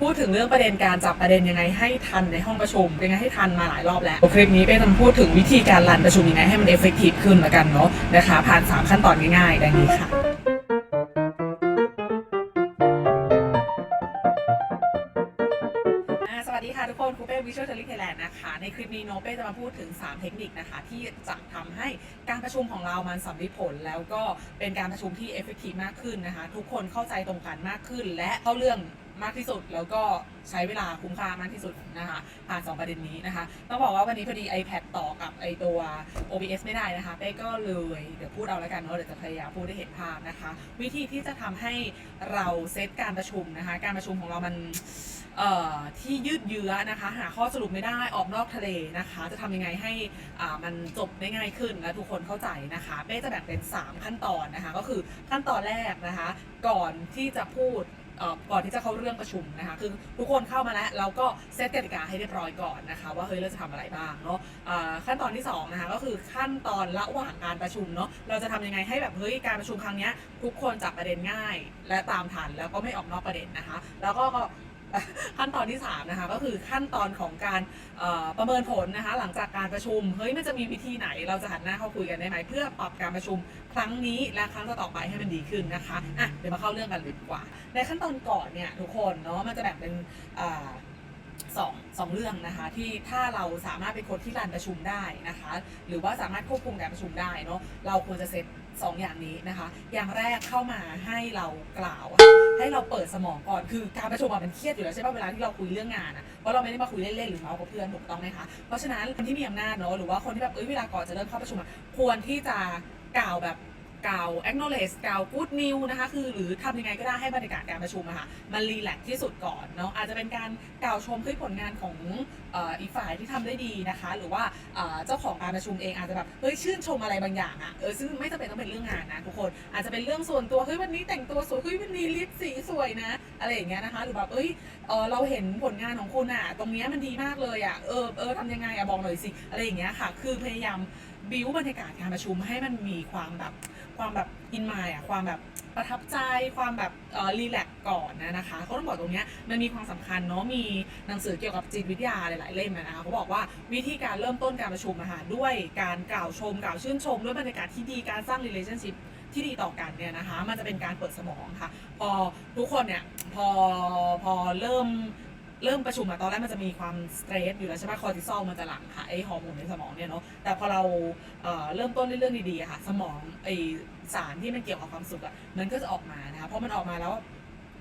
พูดถึงเรื่องประเด็นการจับประเด็นยังไงให้ทันในห้องประชุมยังไงให้ทันมาหลายรอบแล้วคลิปนี้เป้จะมาพูดถึงวิธีการรันประชุมยังไงให้มันเอฟเฟกตีฟขึ้นละกันเนาะนะคะผ่าน 3 ขั้นตอนง่ายๆ ดังนี้ค่ะอ่าสวัสดีค่ะทุกคนครูเป้วิชวลเทลิไทแลนด์นะคะในคลิปนี้โนเป้จะมาพูดถึง 3 เทคนิคนะคะ ที่จะทำให้การประชุมของเรามันสำลิดผล แล้วก็เป็นการประชุมที่เอฟเฟกตีฟมากขึ้นนะคะ ทุกคนเข้าใจตรงกันมากขึ้น และเข้าเรื่อง มากที่สุด แล้วก็ใช้เวลาคุ้มค่ามากที่สุดนะคะผ่าน2ประเด็นนี้นะคะต้องบอกว่าวันนี้พอดี iPad ต่อกับไอตัว OBS ไม่ได้นะคะเป้ก็เลยเดี๋ยวพูดเอาแล้วกันเนาะเดี๋ยวจะพยายามพูดให้เห็นภาพนะคะ วิธีที่จะทำให้เราเซตการประชุมนะคะ การประชุมของเรามันเอ่อที่ยืดเยื้อนะคะ หาข้อสรุปไม่ได้ออกนอกทะเลนะคะ จะทำยังไงให้อ่ามันจบได้ง่ายขึ้นและทุกคนเข้าใจนะคะเป้จะแบ่งเป็น 3 ขั้นตอนนะคะ ก็คือขั้นตอนแรกนะคะ ก่อนที่จะพูด ก่อนที่จะเข้าเรื่องประชุมนะคะคือทุกคนเข้ามาแล้วเราก็เซตกติกาให้เรียบร้อยก่อนนะคะว่าเฮ้ยเราจะทำอะไรบ้างเนาะขั้นตอนที่สองนะคะก็คือขั้นตอนระหว่างการประชุมเนาะเราจะทำยังไงให้แบบเฮ้ยการประชุมครั้งนี้ทุกคนจับประเด็นง่าย และตามทันแล้วก็ไม่ออกนอกประเด็นนะคะ แล้วก็ ขั้นตอนที่3นะคะก็คือขั้นตอนของการประเมินผลนะคะหลังจากการประชุมเฮ้ยมันจะมีวิธีไหนเราจะหันหน้าเข้าคุยกันได้ไหมเพื่อปรับการประชุมครั้งนี้และครั้งต่อไปให้มันดีขึ้นนะคะอะเดี๋ยวมาเข้าเรื่องกันเลยดีกว่า ในขั้นตอนก่อนเนี่ยทุกคนเนาะมันจะแบ่งเป็นสองสองเรื่องนะคะที่ถ้าเราสามารถเป็นคนที่รันประชุมได้นะคะ หรือว่าสามารถควบคุมการประชุมได้เนาะเราควรจะเซต สองอย่างนี้นะคะ อย่างแรกเข้ามาให้เรากล่าว ให้เราเปิดสมองก่อนคือการประชุมอะมันเครียดอยู่แล้วใช่ป่ะเวลาที่เราคุยเรื่องงานอะเพราะเราไม่ได้มาคุยเล่นๆหรือเมาส์กับเพื่อนถูกต้องไหมคะเพราะฉะนั้นคนที่มีอำนาจเนาะหรือว่าคนที่แบบเอ้ยเวลาก่อนจะเริ่มเข้าประชุมควรที่จะกล่าวแบบ ก่า acknowledge กล่า good new นะคะ คือหรือทำยังไงก็ได้ให้บรรยากาศการประชุมอะค่ะมันรีแลกที่สุดก่อนเนาะอาจจะเป็นการกล่าวชมขึ้นผลงานของอีกฝ่ายที่ทำได้ดีนะคะ หรือว่าเอ่อเจ้าของการประชุมเองอาจจะแบบเฮ้ยชื่นชมอะไรบางอย่างอะเออซึ่งไม่จำเป็นต้องเป็นเรื่องงานนะทุกคนอาจจะเป็นเรื่องส่วนตัวเฮ้ยวันนี้แต่งตัวสวยเฮ้ยวันนี้ลิปสีสวยนะอะไรอย่างเงี้ยนะคะหรือแบบเอ้ยเออเราเห็นผลงานของคุณอะตรงเนี้ยมันดีมากเลยอะเออเออทำยังไงอะบอกหน่อยสิอะไรอย่างเงี้ยค่ะ คือพยายาม บิวบรรยากาศการประชุมให้มันมีความแบบความแบบอินมายอะความแบบประทับใจความแบบอ่อรีแลกซ์ก่อนนะนะคะเขาต้องบอกตรงนี้มันมีความสำคัญเนาะมีหนังสือเกี่ยวกับจิตวิทยาหลาย ๆ เล่มนะคะเขาบอกว่าวิธีการเริ่มต้นการประชุมอะค่ะด้วยการกล่าวชม กล่าวชื่นชม ด้วยบรรยากาศที่ดีการสร้าง relationship ที่ดีต่อกันเนี่ยนะคะ มันจะเป็นการเปิดสมองค่ะ พอทุกคนเนี่ยพอพอเริ่ม เริ่มประชุมอะตอนแรกมันจะมีความสเตรสอยู่แล้วใช่ไหมคอร์ติซอลมันจะหลั่งค่ะไอฮอร์โมนในสมองเนี่ยเนาะแต่พอเราเอ่อเริ่มต้นด้วยเรื่องดีๆอะค่ะ สมองไอสารที่มันเกี่ยวกับความสุขอะมันก็จะออกมานะคะเพราะมันออกมาแล้ว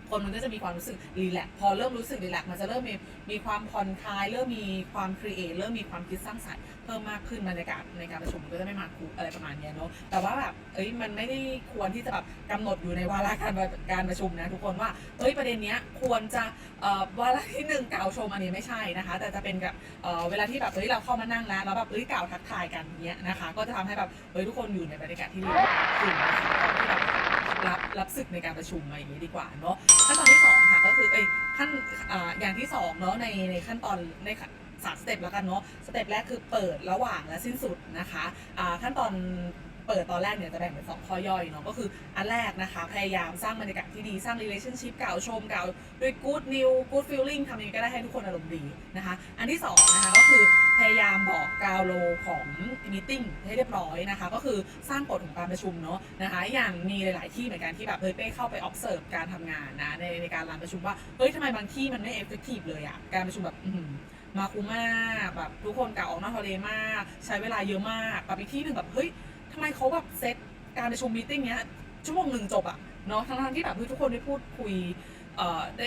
คนมันก็จะมีความรู้สึกรีแลกซ์พอเริ่มรู้สึกรีแลกซ์มันจะเริ่มมีมีความผ่อนคลาย เริ่มมีความครีเอทเริ่มมีความคิดสร้างสรรค์ พิ่มมากขึ้นบรรยากาศในการประชุมก็จะไม่มาคุกอะไรประมาณเนี้ยเนาะแต่ว่าแบบเอ้ยมันไม่ได้ควรที่จะแบบกำหนดอยู่ในวาระการการประชุมนะทุกคนว่าเอ้ยประเด็นเนี้ยควรจะเอ่อวาระที่หนึ่งกล่าวชมอันนี้ไม่ใช่นะคะ แต่จะเป็นแบบเอ่อเวลาที่แบบเฮ้ยเราเข้ามานั่งแล้วแล้วแบบเอ้ยกล่าวทักทายกันเนี้ยนะคะ ก็จะทำให้แบบเฮ้ยทุกคนอยู่ในบรรยากาศที่ดีขึ้นนะคะก่อที่แบบรับรับศึกในการประชุมอะไรอย่างนี้ดีกว่าเนาะขั้นตอนที่สองค่ะก็คือเอ้ยขั้นอ่าอย่างที่สองเนาะในในขั้นตอนใน สามสเต็ปแล้วกันเนาะสเต็ปแรกคือเปิดระหว่างและสิ้นสุดนะคะอ่าขั้นตอนเปิดตอนแรกเนี่ยจะแบ่งเป็นสองข้อย่อยเนาะก็คืออันแรกนะคะ พยายามสร้างบรรยากาศที่ดีสร้าง relationship กล่าชมเก่าด้วย good new good feeling ทำยังไงก็ได้ให้ทุกคนอารมณ์ดีนะคะ อันที่สองนะคะก็คือพยายามบอกกาวโลของมีติ้งให้เรียบร้อยนะคะ ก็คือสร้างกฎของการประชุมเนาะนะคะ อย่างมีหลาย ๆ ที่เหมือนกันที่แบบเฮ้ยเป้เข้าไป observe การทำงานนะในในการรันประชุมว่าเฮ้ยทำไมบางที่มันไม่ effective เลยอะการประชุมแบบ มาคุมากแบบทุกคนกล่าวออกนอกทะเลมาก ใช้เวลาเยอะมากกับอีกที่หนึ่งแบบเฮ้ยทำไมเขาแบบเซตการประชุมมีติ้งเนี้ยชั่วโมงหนึ่งจบอะเนาะทั้งๆที่แบบเฮ้ยทุกคนได้พูดคุยเอ่อได้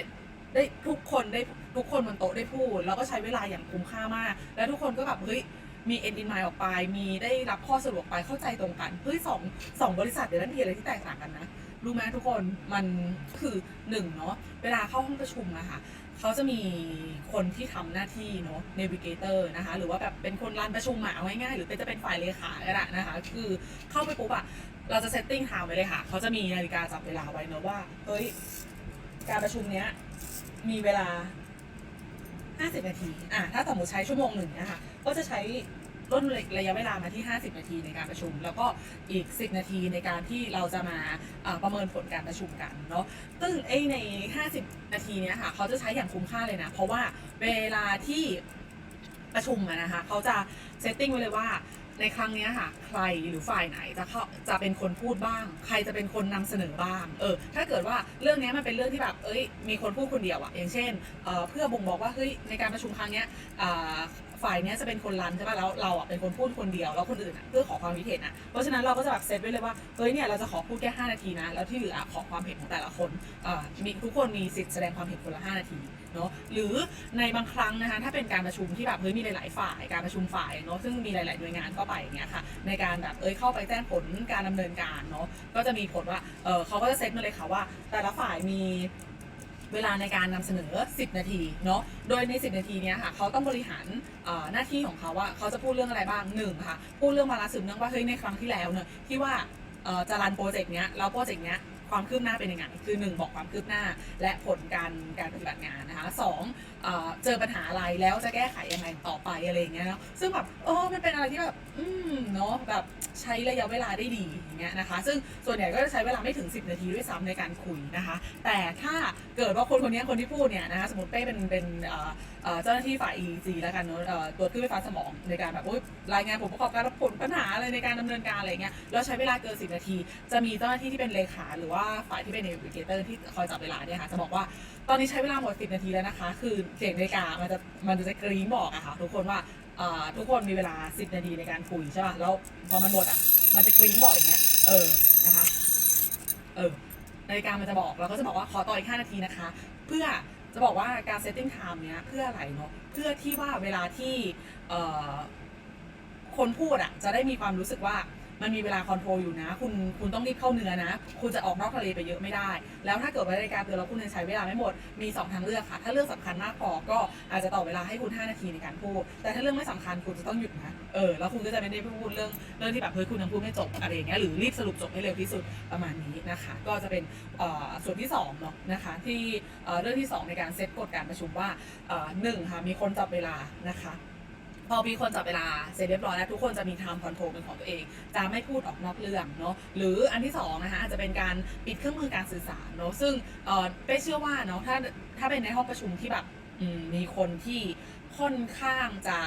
ได้ทุกคนได้ทุกคนบนโต๊ะได้พูด แล้วก็ใช้เวลาอย่างคุ้มค่ามาก แล้วทุกคนก็แบบเฮ้ยมีเอ็นดินไมล์ออกไป มีได้รับข้อสรุปออกไปเข้าใจตรงกันเฮ้ยสองสองบริษัทเดี๋ยวนั้นมีอะไรที่แตกต่างกันนะรู้ไหมทุกคนมันคือหนึ่งเนาะเวลาเข้าห้องประชุมอะค่ะ เขาจะมีคนที่ทำหน้าที่เนาะ navigator นะคะ หรือว่าแบบเป็นคนรันประชุมอะเอาง่ายๆหรือเป็นจะเป็นฝ่ายเลขาก็ได้นะคะ คือเข้าไปปุ๊บอะเราจะเซตติ้งทาวไว้เลยค่ะ เขาจะมีนาฬิกาจับเวลาไว้เนาะว่า เฮ้ย การประชุมเนี้ยมีเวลา 50 นาที อะ ถ้าสมมติใช้ชั่วโมงหนึ่งนะคะ ก็จะใช้ ลดระยะเวลามาที่ 50 นาทีในการประชุม แล้วก็อีก 10 นาทีในการที่เราจะมาประเมินผลการประชุมกันเนาะซึ่งไอใน 50 นาทีเนี้ยค่ะเขาจะใช้อย่างคุ้มค่าเลยนะ เพราะว่าเวลาที่ประชุมนะคะเขาจะเซตติ้งไว้เลยว่าในครั้งเนี้ยค่ะ ใครหรือฝ่ายไหนจะเข้าจะเป็นคนพูดบ้าง ใครจะเป็นคนนำเสนอบ้างเออถ้าเกิดว่าเรื่องนี้มันเป็นเรื่องที่แบบเอ้ยมีคนพูดคนเดียวอะอย่างเช่นเออเพื่อบ่งบอกว่าเฮ้ยในการประชุมครั้งเนี้ย ฝ่ายเนี้ยจะเป็นคนรันใช่ป่ะแล้วเราอะเป็นคนพูดคนเดียวแล้วคนอื่นอะเพื่อขอความคิดเห็นอะเพราะฉะนั้นเราก็จะแบบเซตไว้เลยว่าเฮ้ยเนี่ยเราจะขอพูดแค่5นาทีนะแล้วที่เหลืออะขอความเห็นของแต่ละคนอ่มีทุกคนมีสิทธิ์แสดงความเห็นคนละ5นาทีเนาะหรือในบางครั้งนะคะถ้าเป็นการประชุมที่แบบเฮ้ยมีหลายๆฝ่ายการประชุมฝ่ายเนาะซึ่งมีหลาย ๆ หน่วยงานเข้าไปอย่างเงี้ยค่ะในการแบบเอ้ยเข้าไปแจ้งผลการดำเนินการเนาะก็จะมีผลว่าเออเขาก็จะเซตมาเลยค่ะว่า แต่ละฝ่ายมี เวลาในการนำเสนอ 10 นาทีเนาะโดยใน 10 นาทีเนี้ยค่ะเขาต้องบริหารหน้าที่ของเขาว่าเขาจะพูดเรื่องอะไรบ้างหนึ่งค่ะพูดเรื่องมาลาสืบเนื่องว่าเฮ้ยในครั้งที่แล้วเนี่ยที่ว่าจะรันโปรเจกต์เนี้ยแล้วโปรเจกต์เนี้ย ความคืบหน้าเป็นยังไงคือ 1 บอกความคืบหน้า และผลการการปฏิบัติงานนะคะสองเเจอปัญหาอะไรแล้วจะแก้ไขยังไงต่อไปอะไรอย่างเงี้ยเนาะซึ่งแบบเออมันเป็นอะไรที่แบบอืมเนาะแบบใช้ระยะเวลาได้ดีอย่างเงี้ยนะคะ ซึ่งส่วนใหญ่ก็จะใช้เวลาไม่ถึง 10 นาทีด้วยซ้ำในการคุยนะคะ แต่ถ้าเกิดว่าคนคนนี้คนที่พูดเนี่ยนะคะสมมติเป้เป็นเป็นเจ้าหน้าที่ฝ่าย EEG แล้วกันเนาะตัวจคลื่นไฟฟ้าสมองในการแบบรายงานผลประกอบการผลปัญหาอะไรในการดำเนินการอะไรเงี้ยแล้วใช้เวลาเกิน 10 นาที จะมีเจ้าหน้าที่ที่เป็นเลขาหรือว่าาฝ่ายที่เป็นเนวิเกเตอร์ที่คอยจับเวลาเนี่ยค่ะ จะบอกว่าตอนนี้ใช้เวลาหมด 10 นาทีแล้วนะคะ คือเสียงนาฬิกามันจะมันจะกรี๊งบอกอะค่ะ ทุกคนว่าทุกคนมีเวลา 10 นาทีในการคุยใช่ป่ะ แล้วพอมันหมดอะมันจะกรี๊งบอกอย่างเงี้ย เออ นะคะ เออ นาฬิกามันจะบอกเราก็จะบอกว่าขอต่ออีก 5 นาทีนะคะ เพื่อจะบอกว่าการ setting time เนี้ยเพื่ออะไรเนาะ เพื่อที่ว่าเวลาที่คนพูดอะจะได้มีความรู้สึกว่า มันมีเวลาคอนโทรลอยู่นะ คุณคุณต้องรีบเข้าเนื้อนะ คุณจะออกนอกทะเลไปเยอะไม่ได้ แล้วถ้าเกิดว่านาฬิกาเตือนแล้วคุณยังใช้เวลาไม่หมด มี 2 ทางเลือกค่ะ ถ้าเรื่องสำคัญมากพอก็อาจจะต่อเวลาให้คุณ 5 นาทีในการพูด แต่ถ้าเรื่องไม่สำคัญคุณจะต้องหยุดนะ เออ แล้วคุณก็จะไม่ได้พูดเรื่องเรื่องที่แบบเฮ้ยคุณยังพูดไม่จบอะไรอย่างเงี้ย หรือรีบสรุปจบให้เร็วที่สุดประมาณนี้นะคะ ก็จะเป็นส่วนที่2เนาะนะคะที่เรื่องที่ 2 ในการเซตกฎการประชุมว่าหนึ่งค่ะมีคนจับเวลานะคะ พอมีคนจับเวลาเสร็จเรียบร้อยแล้วทุกคนจะมีไทม์คอนโทรลเป็นของตัวเอง จะไม่พูดออกนอกเรื่องเนาะหรืออันที่สองนะคะอาจจะเป็นการปิดเครื่องมือการสื่อสารเนาะซึ่งเออเป้เชื่อว่าเนาะถ้าถ้าเป็นในห้องประชุมที่แบบมมีคนที่ค่อนข้างจะ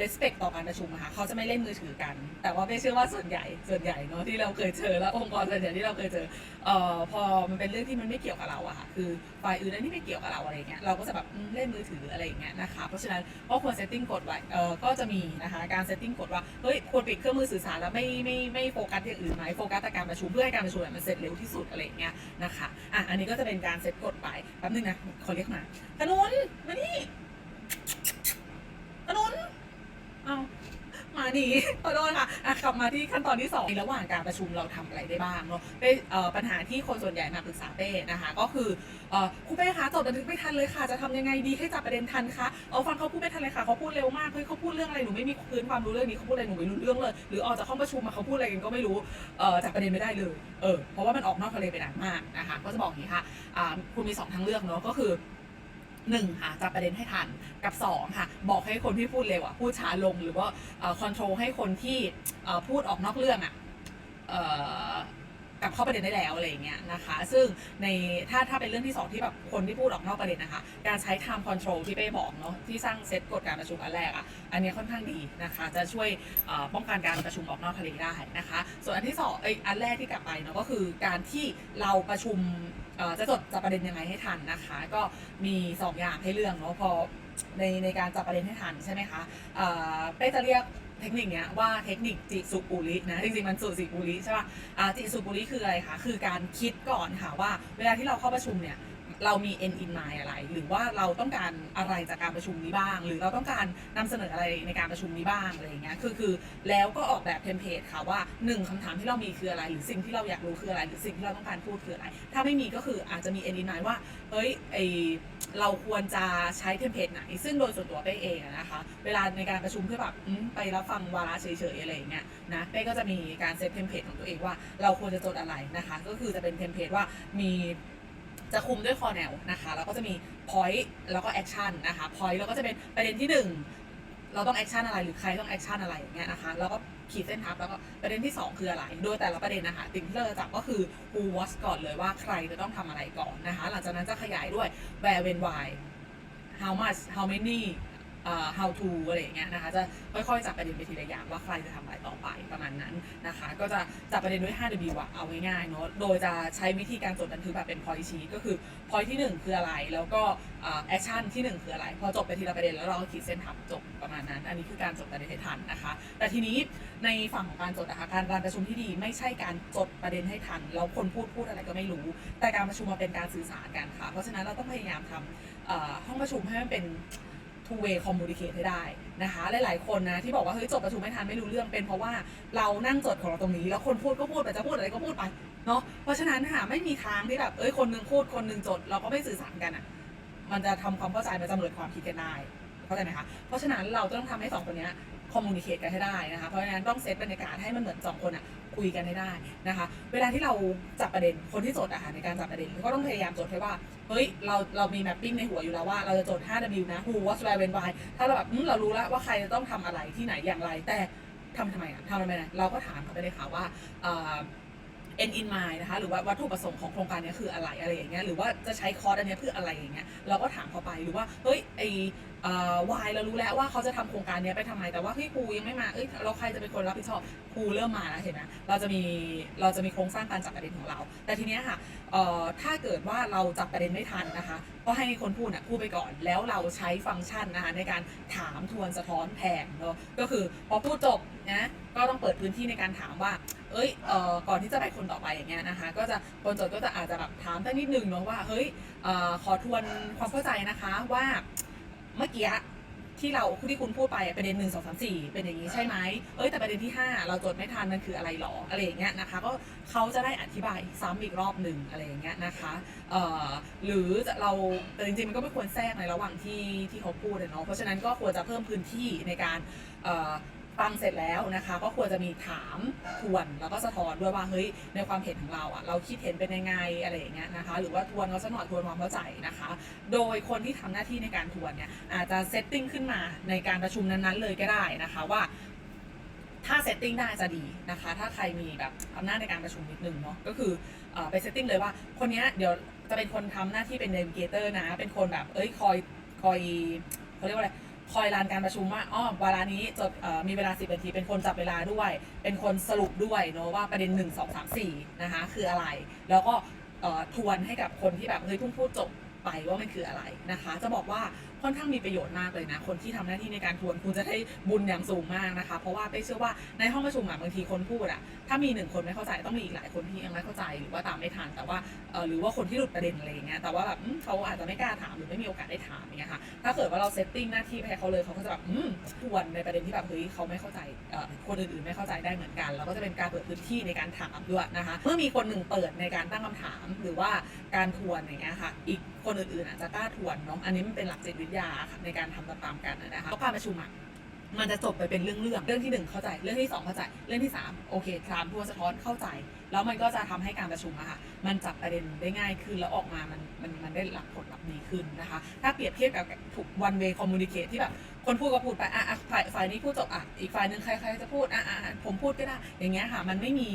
respect ต่อการประชุมอะค่ะเขาจะไม่เล่นมือถือกัน แต่ว่าเป้เชื่อว่าส่วนใหญ่ส่วนใหญ่เนาะที่เราเคยเจอแล้วองค์กรส่วนใหญ่ที่เราเคยเจอเอ่อพอมันเป็นเรื่องที่มันไม่เกี่ยวกับเราอะค่ะคือฝ่ายอื่นอันที่ไม่เกี่ยวกับเราอะไรเงี้ยเราก็จะแบบเล่นมือถืออะไรอย่างเงี้ยนะคะเพราะฉะนั้นก็ควรเซตติ้งกฎไว้เอ่อก็จะมีนะคะการเซตติ้งกฎว่าเฮ้ยควรปิดเครื่องมือสื่อสารแล้วไม่ไม่ไม่โฟกัสอย่างอื่นไหมโฟกัสแต่การประชุมเพื่อให้การประชุมมันเสร็จเร็วที่สุดอะไรเงี้ยนะคะอะอันนี้ก็จะเป็นการเซตกฎไปแป๊บนึงนะขอเรียกมาขนุนมานี่นเอามา นี่ขอโทษค่ะอะ กลับมาที่ขั้นตอนที่สองในระหว่างการประชุมเราทำอะไรได้บ้างเนาะเป้เอ่อปัญหาที่คนส่วนใหญ่มาปรึกษาเป้นะคะ ก็คือครูเป้คะจดบันทึกไม่ทันเลยค่ะ จะทำยังไงดีให้จับประเด็นทันคะเอาฟังเขาพูดไม่ทันเลยค่ะเขาพูดเร็วมากเฮ้ยเขาพูดเรื่องอะไรหนูไม่มีพื้นความรู้เรื่องนี้เขาพูดอะไรหนูไม่รู้เรื่องเลย หรือออกจากห้องประชุมมาเขาพูดอะไรกันก็ไม่รู้จับประเด็นไม่ได้เลยเออเพราะว่ามันออกนอกทะเลไปนานมากนะคะ ก็จะบอกอย่างนี้ค่ะคุณมีสองทางเลือกเนาะก็คือ หนึ่งค่ะจับประเด็นให้ทันกับสองค่ะ บอกให้คนที่พูดเร็วอะพูดช้าลงหรือว่าคอนโทรลให้คนที่พูดออกนอกเรื่องอะกลับเข้าประเด็นได้แล้วอะไรอย่างเงี้ยนะคะ ซึ่งในถ้าถ้าเป็นเรื่องที่สองที่แบบคนที่พูดออกนอกประเด็นนะคะ การใช้ time control ที่เป้บอกเนาะที่สร้างเซตกฎการประชุมอันแรกอะอันนี้ค่อนข้างดีนะคะ จะช่วยป้องกันการประชุมออกนอกทะเลได้นะคะ ส่วนอันที่สองเอยอันแรกที่กลับไปเนาะก็คือการที่เราประชุม จะจดจับประเด็นยังไงให้ทันนะคะ ก็มี 2 อย่างให้เลือกเนาะพอในในการจับประเด็นให้ทันใช่ไหมคะเอ่อเป้จะเรียกเทคนิคเนี้ยว่าเทคนิคจิสุปุรินะจริงๆมันสุสิปุริใช่ป่ะอ่าจิสุปุริคืออะไรคะคือการคิดก่อนค่ะว่าเวลาที่เราเข้าประชุมเนี่ย เรามี end in mind อะไร หรือว่าเราต้องการอะไรจากการประชุมนี้บ้าง หรือเราต้องการนำเสนออะไรในการประชุมนี้บ้างอะไรอย่างเงี้ยคือคือแล้วก็ออกแบบเทมเพลตค่ะว่าหนึ่งคำถามที่เรามีคืออะไร หรือสิ่งที่เราอยากรู้คืออะไร หรือสิ่งที่เราต้องการพูดคืออะไร ถ้าไม่มีก็คืออาจจะมี end in mind ว่าเฮ้ยไอเราควรจะใช้เทมเพลตไหน ซึ่งโดยส่วนตัวเป้เองนะคะเวลาในการประชุมเพื่อแบบไปรับฟังวาระเฉยๆอะไรอย่างเงี้ยนะเป้ก็จะมีการเซตเทมเพลตของตัวเองว่าเราควรจะจดอะไรนะคะ ก็คือจะเป็นเทมเพลตว่ามี จะคุมด้วยคอแนวนะคะแล้วก็จะมีพอยต์แล้วก็แอคชั่นนะคะพอยต์แล้วก็จะเป็นประเด็นที่ 1 เราต้องแอคชั่นอะไรหรือใครต้องแอคชั่นอะไรอย่างเงี้ยนะคะแล้วก็ขีดเส้นทับแล้วก็ประเด็นที่ 2 คืออะไร โดยแต่ละประเด็นนะคะสิ่งที่เราจะจับก็คือ who was ก่อนเลยว่าใครจะต้องทำอะไรก่อนนะคะ หลังจากนั้นจะขยายด้วย where when why how much how many how to อะไรอย่างเงี้ยนะคะจะค่อยๆจับประเด็นไปทีละอย่างว่าใครจะทำอะไรต่อไปประมาณนั้นนะคะ ก็จะจับประเด็นด้วย 5W อะเอาง่ายๆเนาะโดยจะใช้วิธีการจดบันทึกแบบเป็น point sheet ก็คือ point ที่ 1 คืออะไรแล้วก็แอคชั่นที่ 1 คืออะไร พอจบไปทีละประเด็นแล้วเราก็ขีดเส้นทับจบประมาณนั้น อันนี้คือการจดประเด็นให้ทันนะคะ แต่ทีนี้ในฝั่งของการจดนะคะการการประชุมที่ดีไม่ใช่การจดประเด็นให้ทันแล้วคนพูดพูดอะไรก็ไม่รู้ แต่การประชุมมาเป็นการสื่อสารกันค่ะ เพราะฉะนั้นเราต้องพยายามทำเอ่อห้องประชุมให้มันเป็น two way communicate ให้ได้นะคะหลายๆคนนะที่บอกว่าเฮ้ยจบประชุมไม่ทันไม่รู้เรื่องเป็นเพราะว่าเรานั่งจดของเราตรงนี้ แล้วคนพูดก็พูดไปจะพูดอะไรก็พูดไปเนาะเพราะฉะนั้นค่ะไม่มีทางที่แบบเอ้ยคนหนึงพูดคนหนึงจดเราก็ไม่สื่อสารกันอะมันจะทำความเข้าใจมันจะเหมือนความคิดกันได้เข้าใจไหมคะเพราะฉะนั้นเราต้องทำให้สองคนเนี้ย communicate กันให้ได้นะคะเพราะฉะนั้นต้องเซตบรรยากาศให้มันเหมือนสองคนอะ คุยกันให้ได้นะคะ เวลาที่เราจับประเด็นคนที่จดอะค่ะในการจับประเด็นก็ต้องพยายามจดให้ว่าเฮ้ยเราเรามีแมปปิ้งในหัวอยู่แล้วว่าเราจะจด 5W นะ who what where when why ถ้าเราแบบอืมเรารู้แล้วว่าใครจะต้องทำอะไรที่ไหนอย่างไร แต่ทำทำไมอะทำทำไมนะเราก็ถามเขาไปเลยค่ะว่าเอ่อ end in mind นะคะหรือว่าวัตถุประสงค์ของโครงการนี้คืออะไรอะไรอย่างเงี้ยหรือว่าจะใช้คอร์สอันนี้เพื่ออะไรอย่างเงี้ยเราก็ถามเขาไปหรือว่าเฮ้ยไอ เอ่อ why เรารู้แล้วว่าเขาจะทำโครงการนี้ไปทำไมแต่ว่าเฮ้ยครูยังไม่มาเอ้ยเราใครจะเป็นคนรับผิดชอบครูเริ่มมาแล้วเห็นไหมเราจะมีเราจะมีโครงสร้างการจับประเด็นของเรา แต่ทีเนี้ยค่ะถ้าเกิดว่าเราจับประเด็นไม่ทันนะคะ ก็ให้คนพูดน่ะพูดไปก่อนแล้วเราใช้ฟังก์ชันนะคะในการถามทวนสะท้อนแผนเนาะก็คือพอพูดจบนะก็ต้องเปิดพื้นที่ในการถามว่า เอ้ยเอ่อก่อนที่จะไปคนต่อไปอย่างเงี้ยนะคะ ก็จะคนจดก็จะอาจจะแบบถามสักนิดนึงเนาะว่า เฮ้ยเอ่อขอทวนความเข้าใจนะคะว่า เมื่อกี้ที่เราที่คุณพูดไปประเด็นหนึ่งสองสามสี่เป็นอย่างนี้ใช่ไหมเอ้ยแต่ประเด็นที่ห้าเราจดไม่ทันมันคืออะไรหรออะไรอย่างเงี้ยนะคะก็เขาจะได้อธิบายซ้ำอีกรอบหนึ่งอะไรอย่างเงี้ยนะคะเอ่อหรือจะเราแต่จริงๆมันก็ไม่ควรแทรกในระหว่างที่ที่เขาพูดเนาะเพราะฉะนั้นก็ควรจะเพิ่มพื้นที่ในการเอ่อ ฟังเสร็จแล้วนะคะ ก็ควรจะมีถามทวนแล้วก็สะท้อนด้วยว่าเฮ้ยในความเห็นของเราอะเราคิดเห็นเป็นยังไงอะไรอย่างเงี้ยนะคะ หรือว่าทวนเขาสักหน่อยทวนความเข้าใจนะคะ โดยคนที่ทำหน้าที่ในการทวนเนี่ยอาจจะเซตติ้งขึ้นมาในการประชุมนั้นๆ เลยก็ได้นะคะว่าถ้าเซตติ้งได้จะดีนะคะ ถ้าใครมีแบบอำนาจในการประชุมนิดนึงเนาะ ก็คืออไปเซตติ้งเลยว่า คนเนี้ยเดี๋ยวจะเป็นคนทำหน้าที่เป็นเดนวิเกเตอร์นะ เป็นคนแบบ เอ้ย คอย คอยเขาเรียกว่าอะไร คอยรันการประชุมว่าอ๋อเวลานี้จดมีเวลา 10นาที เป็นคนจับเวลาด้วย เป็นคนสรุปด้วยเนาะว่าประเด็น 1 2 3 4 นะคะ คืออะไร แล้วก็ทวนให้กับคนที่แบบเฮ้ยเพิ่งพูดจบไปว่ามันคืออะไรนะคะ จะบอกว่า ค่อนข้างมีประโยชน์มากเลยนะ คนที่ทำหน้าที่ในการทวนคุณจะได้บุญอย่างสูงมากนะคะ เพราะว่าเป้เชื่อว่าในห้องประชุมอะบางทีคนพูดอะถ้ามีหนึ่งคนไม่เข้าใจต้องมีอีกหลายคนที่ยังไม่เข้าใจหรือว่าตามไม่ทันแต่ว่าเออหรือว่าคนที่หลุดประเด็นอะไรอย่างเงี้ยแต่ว่าแบบเขาอาจจะไม่กล้าถามหรือไม่มีโอกาสได้ถามอย่างเงี้ยค่ะถ้าเกิดว่าเราเซตติ้งหน้าที่ไปให้เขาเลยเขาก็จะแบบอืมทวนในประเด็นที่แบบเฮ้ยเขาไม่เข้าใจเอ่อคนอื่นๆไม่เข้าใจได้เหมือนกัน แล้วก็จะเป็นการเปิดพื้นที่ในการถามด้วยนะคะเมื่อมีคนหนึ่งเปิดในการตั้งคำถามหรือว่าการทวนอย่างเงี้ยค่ะ อีกคนอื่นๆอาจจะกล้าทวนเนาะอันนี้มันเป็นหลักจิตวิทยาค่ะในการทำตามๆกันนะคะแล้วการประชุมอะมันจะจบไปเป็นเรื่องๆเรื่องที่หนึ่งเข้าใจ เรื่องที่สองเข้าใจ เรื่องที่สามโอเคถามทวนสะท้อนเข้าใจ แล้วมันก็จะทำให้การประชุมอะค่ะ มันจับประเด็นได้ง่ายขึ้นแล้วออกมา มัน มัน มันได้หลักผลลัพธ์ดีขึ้นนะคะ ถ้าเปรียบเทียบกับถูก one way communicate ที่แบบ คนพูดก็พูดไป อะอะฝ่ายฝ่ายนี้พูดจบ อะ อีกฝ่ายหนึ่งใครใครจะพูด อะอะผมพูดก็ได้ อย่างเงี้ยค่ะ มันไม่มี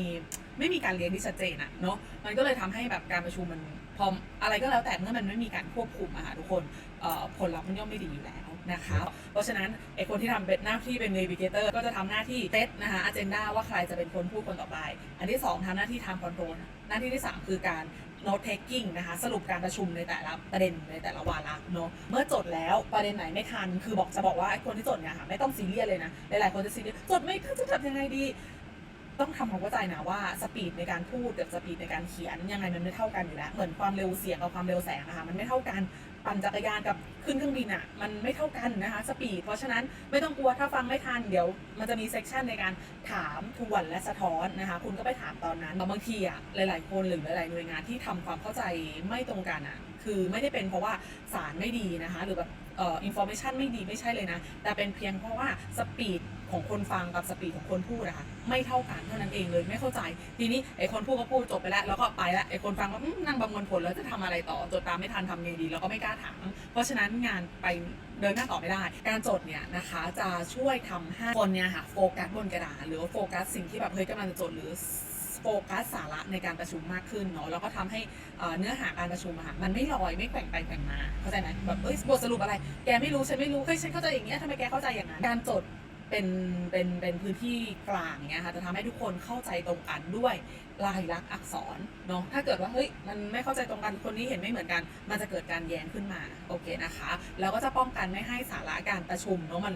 ไม่มีการเรียนที่ชัดเจนอะเนาะ มันก็เลยทำให้แบบการประชุมมันพออะไรก็แล้วแต่เมื่อมันไม่มีการควบคุมอะค่ะทุกคน ผลลัพธ์มันย่อมไม่ดีอยู่แล้วนะคะ เพราะฉะนั้นไอคนที่ทำเป็นหน้าที่เป็น navigator ก็จะทำหน้าที่เซตนะคะ agenda ว่าใครจะเป็นคนพูดคนต่อไป อันที่ 2ทำหน้าที่ time control หน้าที่ที่ 3 คือการ note taking นะคะสรุปการประชุมในแต่ละประเด็นในแต่ละวาระเนาะเมื่อจดแล้วประเด็นไหนไม่ทัน คือบอกจะบอกว่าไอคนที่จดเนี่ยค่ะไม่ต้องซีเรียสเลยนะ หลายๆคนจะซีเรียสจดไม่ทันจะทำยังไงดีต้องทำความเข้าใจนะว่าสปีดในการพูดกับสปีดในการเขียนยังไงมันไม่เท่ากันอยู่แล้วเหมือนความเร็วเสียงกับความเร็วแสงนะคะมันไม่เท่ากัน ปั่นจักรยานกับขึ้นเครื่องบินอะมันไม่เท่ากันนะคะสปีดเพราะฉะนั้นไม่ต้องกลัวถ้าฟังไม่ทันเดี๋ยว มันจะมีเซกชันในการถามทวนและสะท้อนนะคะคุณก็ไปถามตอนนั้นบางทีอะหลาย ๆ คนหรือหลาย ๆ หน่วยงานที่ทำความเข้าใจไม่ตรงกันอะคือไม่ได้เป็นเพราะว่าสารไม่ดีนะคะหรือแบบอินโฟเมชันไม่ดีไม่ใช่เลยนะ แต่เป็นเพียงเพราะว่าสปีด ของคนฟังกับสปีดของคนพูดอะค่ะไม่เท่ากันเท่านั้นเองเลยไม่เข้าใจ ทีนี้ไอ้คนพูดก็พูดจบไปแล้วแล้วก็ไปแล้วไอ้คนฟังก็นั่งประมวลผลแล้วจะทำอะไรต่อจดตามไม่ทันทำไงดีแล้วก็ไม่กล้าถามเพราะฉะนั้นงานไปเดินหน้าต่อไม่ได้ การจดเนี่ยนะคะจะช่วยทำให้คนเนี่ยค่ะโฟกัสบนกระดาษหรือโฟกัสสิ่งที่แบบเฮ้ยกำลังจะจดหรือโฟกัสสาระในการประชุมมากขึ้นเนาะแล้วก็ทำให้เนื้อหาการประชุมอะค่ะมันไม่ลอยไม่แกว่งไปแกว่งมาเข้าใจไหมแบบเอ้ยบทสรุปอะไร แกไม่รู้ฉันไม่รู้เฮ้ยฉันเข้าใจอย่างเงี้ยทำไมแกเข้าใจอย่างนั้นการจด เป็นเป็นเป็นพื้นที่กลางเงี้ยค่ะจะทำให้ทุกคนเข้าใจตรงกันด้วยลายลักษณ์อักษรเนาะถ้าเกิดว่าเฮ้ยมันไม่เข้าใจตรงกันคนนี้เห็นไม่เหมือนกัน มันจะเกิดการแย้งขึ้นมาโอเคนะคะแล้วก็จะป้องกันไม่ให้สาระการประชุมเนาะมัน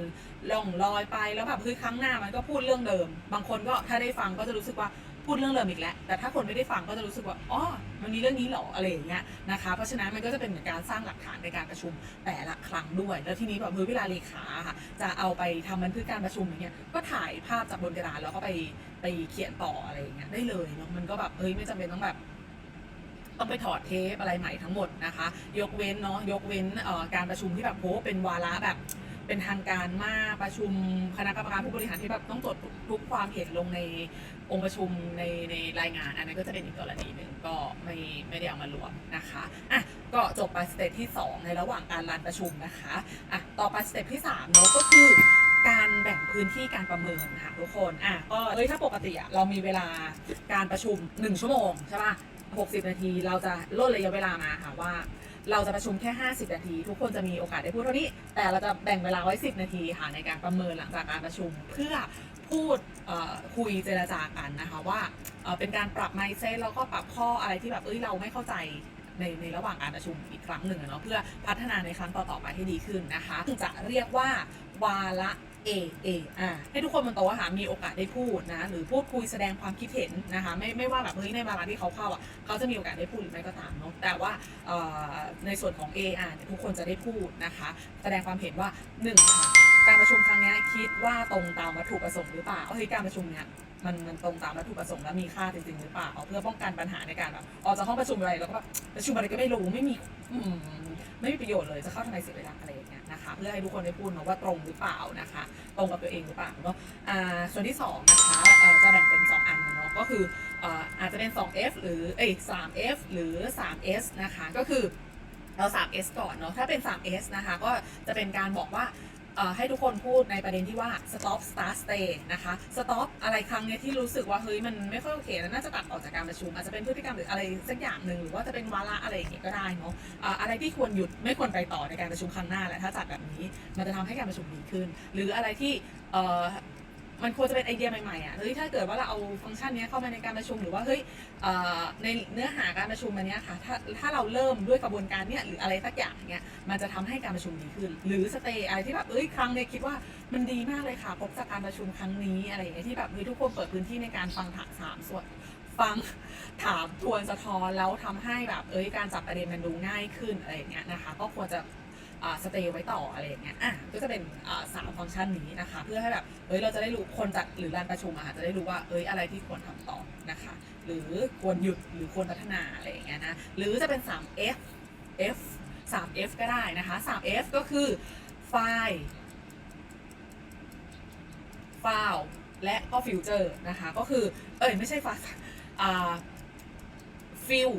ล่องลอยไปแล้วแบบคือครั้งหน้ามันก็พูดเรื่องเดิม บางคนก็ถ้าได้ฟังก็จะรู้สึกว่า พูดเรื่องเดิมอีกแล้ว แต่ถ้าคนไม่ได้ฟังก็จะรู้สึกว่าอ๋อมันมีเรื่องนี้เหรออะไรอย่างเงี้ยนะคะ เพราะฉะนั้นมันก็จะเป็นเหมือนการสร้างหลักฐานในการประชุมแต่ละครั้งด้วย แล้วทีนี้แบบเฮ้ยเวลาเลขาค่ะจะเอาไปทำบันทึกการประชุมอย่างเงี้ยก็ถ่ายภาพจากบนกระดานแล้วก็ไปไปเขียนต่ออะไรอย่างเงี้ยได้เลยเนาะมันก็แบบเฮ้ยไม่จำเป็นต้องแบบต้องไปถอดเทปอะไรใหม่ทั้งหมดนะคะ ยกเว้นเนาะยกเว้นการประชุมที่แบบโหเป็นวาระแบบ เป็นทางการมากประชุมคณะกรรมการผู้บริหารที่แบบต้องจดทุกทุกความเห็นลงในองค์ประชุมในในรายงาน อันนั้นก็จะเป็นอีกกรณีหนึ่งก็ไม่ไม่ได้เอามารวมนะคะอะก็จบไปสเต็ปที่ 2 ในระหว่างการรันประชุมนะคะอะต่อไปสเต็ปที่3เนาะก็คือการแบ่งพื้นที่การประเมินค่ะทุกคนอะก็เอ้ยถ้าปกติอะเรามีเวลาการประชุม 1 ชั่วโมงใช่ป่ะ60 นาทีเราจะลดระยะเวลามาค่ะว่า เราจะประชุมแค่ 50 นาที ทุกคนจะมีโอกาสได้พูดเท่านี้ แต่เราจะแบ่งเวลาไว้ 10 นาทีค่ะในการประเมินหลังจากการประชุม เพื่อพูดคุยเจรจากันนะคะว่าเป็นการปรับ mindset แล้วก็ปรับข้ออะไรที่แบบเอ้ยเราไม่เข้าใจในในระหว่างการประชุมอีกครั้งหนึ่งเนาะเพื่อพัฒนาในครั้งต่อๆไปให้ดีขึ้นนะคะจะเรียกว่าวาระ A A อ่าให้ทุกคนบนโต๊ะอะค่ะมีโอกาสได้พูดนะ หรือพูดคุยแสดงความคิดเห็นนะคะ ไม่ไม่ว่าแบบเฮ้ยในวาระที่เขาเข้าอะเขาจะมีโอกาสได้พูดหรือไม่ก็ตามเนาะแต่ว่าเอ่อในส่วนของ A อะเนี่ยทุกคนจะได้พูดนะคะ แสดงความเห็นว่าหนึ่งค่ะการประชุมครั้งนี้คิดว่าตรงตามวัตถุประสงค์หรือเปล่าเฮ้ยการประชุมเนี้ย มันมันตรงตามวัตถุประสงค์และมีค่าจริงๆหรือเปล่าเพื่อป้องกันปัญหาในการแบบออกจากห้องประชุมอะไรแล้วก็แบบประชุมอะไรก็ไม่รู้ไม่มีอืมไม่มีประโยชน์เลยจะเข้าทำไมเสียเวลาอะไรอย่างเงี้ยนะคะเพื่อให้ทุกคนได้พูดเนาะว่าตรงหรือเปล่านะคะ ตรงกับตัวเองหรือเปล่าเนาะอ่าส่วนที่สองนะคะเอ่อจะแบ่งเป็นสองอันเนาะก็คือเอ่ออาจจะเป็น 2F หรือเอ้ย 3F หรือ 3S นะคะก็คือเอา 3S ก่อนเนาะ ถ้าเป็น 3S นะคะ ก็จะเป็นการบอกว่า ให้ทุกคนพูดในประเด็นที่ว่า stop start stay นะคะ stop อะไรครั้งเนี้ยที่รู้สึกว่าเฮ้ยมันไม่ค่อยโอเคแล้วน่าจะตัดออกจากการประชุมอาจจะเป็นพฤติกรรมหรืออะไรสักอย่างหนึ่งหรือว่าจะเป็นวาระอะไรอย่างเงี้ยก็ได้เนาะอะไรที่ควรหยุดไม่ควรไปต่อในการประชุมครั้งหน้าแหละถ้าจัดแบบนี้มันจะทำให้การประชุมดีขึ้น หรืออะไรที่ มันควรจะเป็นไอเดียใหม่ๆอะเฮ้ยถ้าเกิดว่าเราเอาฟังก์ชันนี้เข้ามาในการประชุมหรือว่าเฮ้ยในเนื้อหาการประชุมอันนี้ค่ะถ้าถ้าเราเริ่มด้วยกระบวนการเนี้ยหรืออะไรสักอย่างเนี้ยมันจะทำให้การประชุมดีขึ้น หรือสเตย์อะไรที่แบบเอ้ยครั้งเนี้ยคิดว่ามันดีมากเลยค่ะพบจากการประชุมครั้งนี้อะไรอย่างเงี้ยที่แบบเฮ้ยทุกคนเปิดพื้นที่ในการฟังถามถามส่วนฟังถามทวนสะท้อนแล้วทำให้แบบเอ้ยการจับประเด็นมันดูง่ายขึ้นอะไรอย่างเงี้ยนะคะ ก็ควรจะ สเตย์ไว้ต่ออะไรอย่างเงี้ยอะก็จะเป็นสามฟังก์ชันนี้นะคะ เพื่อให้แบบเอ้ยเราจะได้รู้คนจัดหรือรันประชุมอะค่ะจะได้รู้ว่าเอ้ยอะไรที่ควรทำต่อนะคะ หรือควรหยุดหรือควรพัฒนาอะไรอย่างเงี้ยนะหรือจะเป็น 3F F 3F ก็ได้นะคะ 3F ก็คือไฟล์ไฟล์และก็ฟิวเจอร์นะคะ ก็คือ เอ้ยไม่ใช่ไฟล์อ่าฟิล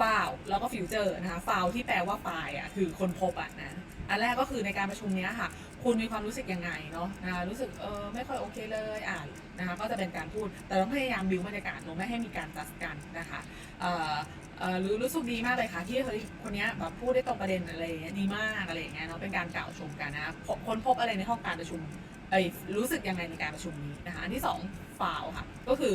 ฟล์แล้วก็ฟิวเจอร์นะคะฟล์ที่แปลว่าไฟล์อะคือคนพบอะนะอันแรกก็คือในการประชุมเนี้ยค่ะ คุณมีความรู้สึกยังไงเนาะนะคะรู้สึกเออไม่ค่อยโอเคเลยอ่านนะคะก็จะเป็นการพูด แต่ต้องพยายามบิวบรรยากาศเนอะไม่ให้มีการตัดกันนะคะเอ่อหรือรู้สึกดีมากเลยค่ะที่เฮ้ยคนเนี้ยแบบพูดได้ตรงประเด็นอะไรเงี้ยดีมากอะไรเงี้ยเนาะเป็นการกล่าวชมกันนะค้นพบอะไรในห้องการประชุมเอ้ยรู้สึกยังไงในการประชุมนี้นะคะอันที่สอง ฟาวค่ะ ก็คือ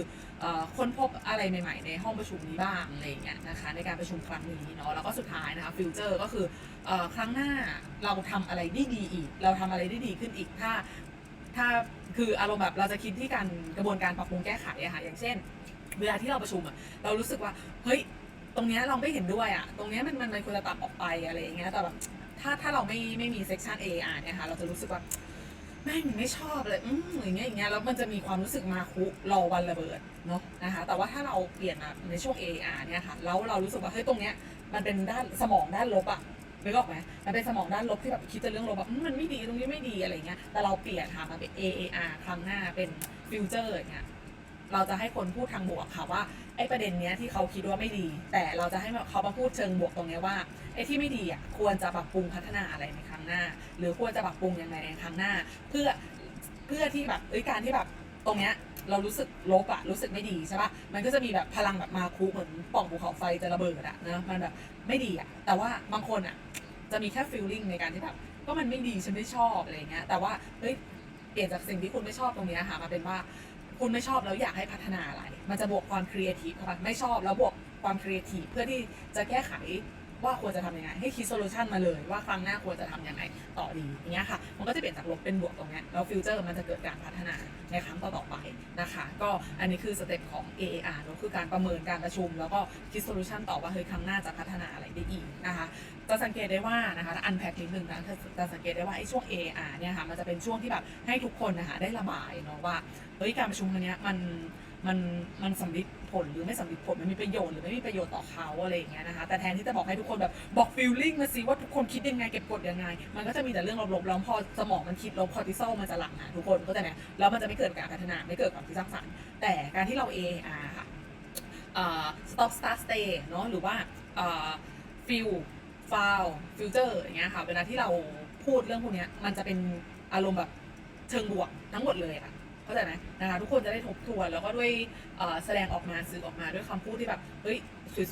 ค้นพบอะไรใหม่ๆ ในห้องประชุมนี้บ้างอะไรเงี้ยนะคะในการประชุมครั้งนี้เนาะแล้วก็สุดท้ายนะคะฟิวเจอร์ก็คืออครั้งหน้าเราทำอะไรได้ดีอีก เราทำอะไรได้ดีขึ้นอีกถ้าถ้าคืออารมณ์แบบเราจะคิดที่การกระบวนการปรับปรุงแก้ไขอะค่ะอย่างเช่น เวลาที่เราประชุมอะเรารู้สึกว่าเฮ้ยตรงเนี้ยเราไม่เห็นด้วยอะตรงเนี้ยมันมันควรจะตัดออกไปอะไรอย่างเงี้ยแต่แบบถ้าถ้าเราไม่ไม่มีเซกชัน A อ่านเนี่ยค่ะเราจะรู้สึกว่า แม่งไม่ชอบเลยอืมอย่างเงี้ยอย่างเงี้ยแล้วมันจะมีความรู้สึกมาคุรอวันระเบิดเนาะนะคะแต่ว่าถ้าเราเปลี่ยนมาในช่วง A อ่านเนี่ยค่ะแล้วเรารู้สึกว่าเฮ้ยตรงเนี้ยมันเป็นด้านสมองด้านลบอะนึกออกไหมมันเป็นสมองด้านลบที่แบบคิดแต่เรื่องลบแบบอืมมันไม่ดีตรงนี้ไม่ดีอะไรเงี้ย แต่เราเปลี่ยนค่ะมาเป็น AAR ครั้งหน้าเป็นฟิวเจอร์อย่างเงี้ย เราจะให้คนพูดทางบวกค่ะว่า ไอ้ประเด็นเนี้ยที่เขาคิดว่าไม่ดี แต่เราจะให้เขามาพูดเชิงบวกตรงเนี้ยว่าไอ้ที่ไม่ดีอะควรจะปรับปรุงพัฒนาอะไรในครั้งหน้า หรือควรจะปรับปรุงยังไงในครั้งหน้า เพื่อเพื่อที่แบบเอ้ยการที่แบบตรงเนี้ยเรารู้สึกลบอะรู้สึกไม่ดีใช่ปะมันก็จะมีแบบพลังแบบมาคุเหมือนป่องภูเขาไฟจะระเบิดอะนะมันแบบไม่ดีอะแต่ว่าบางคนอะจะมีแค่ฟีลลิ่งในการที่แบบก็มันไม่ดีฉันไม่ชอบอะไรเงี้ยแต่ว่าเฮ้ยเปลี่ยนจากสิ่งที่คุณไม่ชอบตรงเนี้ยค่ะมาเป็นว่าคุณไม่ชอบแล้วอยากให้พัฒนาอะไร มันจะบวกความครีเอทีฟเข้าไปไม่ชอบแล้วบวกความครีเอทีฟเพื่อที่จะแก้ไขว่าควรจะทำยังไง ให้คิดโซลูชันมาเลยว่าครั้งหน้าควรจะทำยังไงต่อดีอย่างเงี้ยค่ะ มันก็จะเปลี่ยนจากลบเป็นบวกตรงเนี้ยแล้วฟิวเจอร์มันจะเกิดการพัฒนาในครั้งต่อๆไปนะคะ ก็อันนี้คือสเต็ปของ AAR เนอคือการประเมินการประชุม แล้วก็คิดโซลูชันต่อว่าเฮ้ยครั้งหน้าจะพัฒนาอะไรได้อีกนะคะจะสังเกตได้ว่านะคะอันแพ็คนิดนึงนะจะสังเกตได้ว่าไอ้ช่วง AAR เนี่ยค่ะมันจะเป็นช่วงที่แบบให้ทุกคนนะคะได้ระบายเนาะว่าเฮ้ยการประชุมครั้งเนี้ยมัน มันมันสำลิดผลหรือไม่สำลิดผลมันมีประโยชน์หรือไม่มีประโยชน์ต่อเขาอะไรอย่างเงี้ยนะคะแต่แทนที่จะบอกให้ทุกคนแบบบอกฟีลลิ่งมาสิว่าทุกคนคิดยังไงเก็บกดยังไง มันก็จะมีแต่เรื่องลบๆแล้วพอสมองมันคิดลบคอร์ติซอลมันจะหลั่งนะทุกคนก็จะเนี่ยแล้วมันจะไม่เกิดการพัฒนาไม่เกิดความคิดสร้างสรรค์แต่การที่เรา AAR ค่ะเอ่อ stop start stay เนาะหรือว่าเอ่อฟิลฟาวฟิวเจอร์อย่างเงี้ยค่ะเวลาที่เราพูดเรื่องพวกเนี้ยมันจะเป็นอารมณ์แบบเชิงบวกทั้งหมดเลยอะ เข้าใจไหมนะคะทุกคนจะได้ทบทวนแล้วก็ด้วยแสดงออกมาสื่อออกมาด้วยคำพูดที่แบบเฮ้ย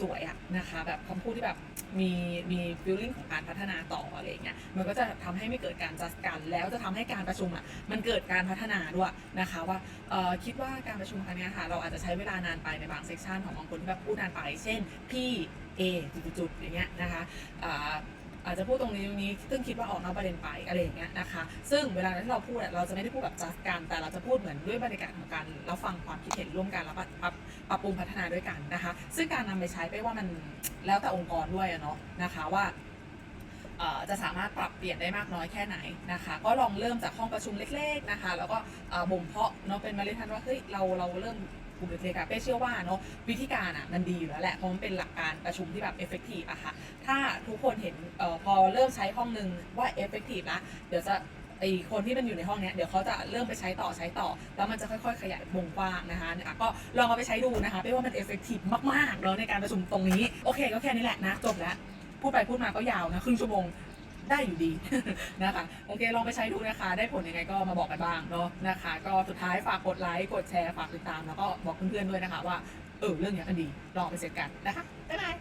สวยๆอะนะคะแบบคำพูดที่แบบมีมีฟีลลิ่งของการพัฒนาต่ออะไรเงี้ยมันก็จะทำให้ไม่เกิดการจัดการแล้วจะทำให้การประชุมอะมันเกิดการพัฒนาด้วยนะคะว่าคิดว่าการประชุมครั้งนี้ค่ะเราอาจจะใช้เวลานานไปในบางเซสชันของบางคนที่แบบพูดนานไป เช่นพี่ A จุดๆอย่างเงี้ยนะคะ อาจจะพูดตรงนี้ตรงนี้ซึ่งคิดว่าออกนอกประเด็นไปอะไรอย่างเงี้ยนะคะ ซึ่งเวลาที่เราพูดเราจะไม่ได้พูดแบบจัดการแต่เราจะพูดเหมือนด้วยบรรยากาศของการรับฟังความคิดเห็นร่วมกันแล้วปรับปรับปรับปรุงพัฒนาด้วยกันนะคะ ซึ่งการนำไปใช้ไปว่ามันแล้วแต่องค์กรด้วยอะเนาะนะคะว่าจะสามารถปรับเปลี่ยนได้มากน้อยแค่ไหนนะคะ ก็ลองเริ่มจากห้องประชุมเล็ก ๆนะคะ แล้วก็บ่มเพาะเนาะเป็นเมล็ดพันธุ์ว่าเฮ้ยเราเราเริ่ม ลุ่มเล็กๆอะเป้เชื่อว่าเนาะวิธีการอะมันดีอยู่แล้วแหละเพราะมันเป็นหลักการประชุมที่แบบเอฟเฟกตีฟอะค่ะถ้าทุกคนเห็นเอ่อพอเริ่มใช้ห้องหนึ่งว่าเอฟเฟกตีฟละเดี๋ยวจะไอคนที่มันอยู่ในห้องเนี้ยเดี๋ยวเขาจะเริ่มไปใช้ต่อใช้ต่อ แล้วมันจะค่อยๆ ขยายวงกว้างนะคะเนี่ยก็ลองเอาไปใช้ดูนะคะเป้ว่ามันเอฟเฟกตีฟมากๆแล้วในการประชุมตรงนี้ โอเคก็แค่นี้แหละนะจบแล้วพูดไปพูดมาก็ยาวนะครึ่งชั่วโมง ได้อยู่ดีนะคะโอเคลองไปใช้ดูนะคะ ได้ผลยังไงก็มาบอกกันบ้างเนาะนะคะ ก็สุดท้ายฝากกดไลค์กดแชร์ฝากติดตามแล้วก็บอกเพื่อนๆด้วยนะคะว่าเออเรื่องนี้กันดีลองไปเสร็จกันนะคะบ๊ายบาย